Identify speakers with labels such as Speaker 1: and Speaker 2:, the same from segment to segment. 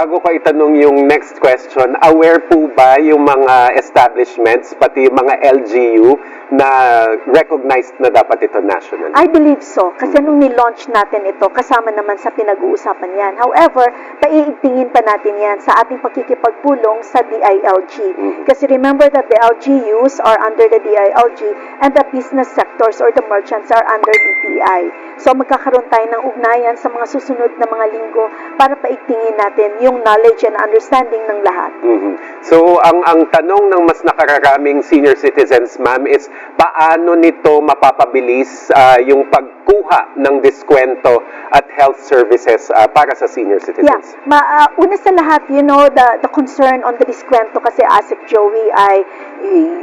Speaker 1: Bago ko itanong yung next question, aware po ba yung mga establishments, pati yung mga LGU, na recognized na dapat ito national?
Speaker 2: I believe so. Kasi nung ni-launch natin ito, kasama naman sa pinag-uusapan yan. However, paiigtingin pa natin yan sa ating pakikipagpulong sa DILG. Kasi remember that the LGUs are under the DILG and the business sectors or the merchants are under DTI. So magkakaroon tayo ng ugnayan sa mga susunod na mga linggo para paigtingin natin yung knowledge and understanding ng lahat.
Speaker 1: Mhm. So, ang ang tanong ng mas nakakaraming senior citizens, ma'am, is paano nito mapapabilis ah, yung pagkuha ng diskwento at health services ah, para sa senior
Speaker 2: Yeah,
Speaker 1: citizens?
Speaker 2: ma, ah, una sa lahat, you know, the, the concern on the diskwento kasi ASIC Joey ay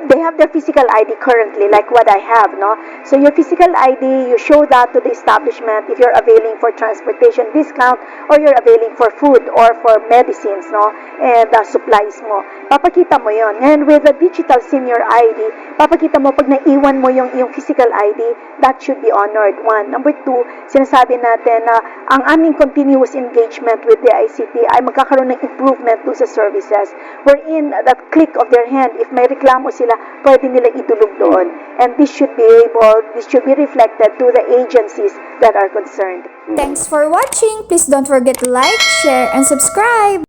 Speaker 2: they have their physical ID currently like what I have, no? So your physical ID, you show that to the establishment if you're availing for transportation discount or you're availing for food or for medicines, no? And uh, supplies mo. Papakita mo yon. And with the digital senior ID, papakita mo pag naiwan mo yung, yung physical ID, that should be honored. One. Number two, sinasabi natin na ang aming continuous engagement with the ICT ay magkakaroon ng improvement to sa services wherein that click of their hand, if may reklamo sila, pwede nila idulog doon. And this should be able, this should be reflected to the agencies that are concerned.
Speaker 3: Thanks for watching! Please don't forget to like, share, and subscribe!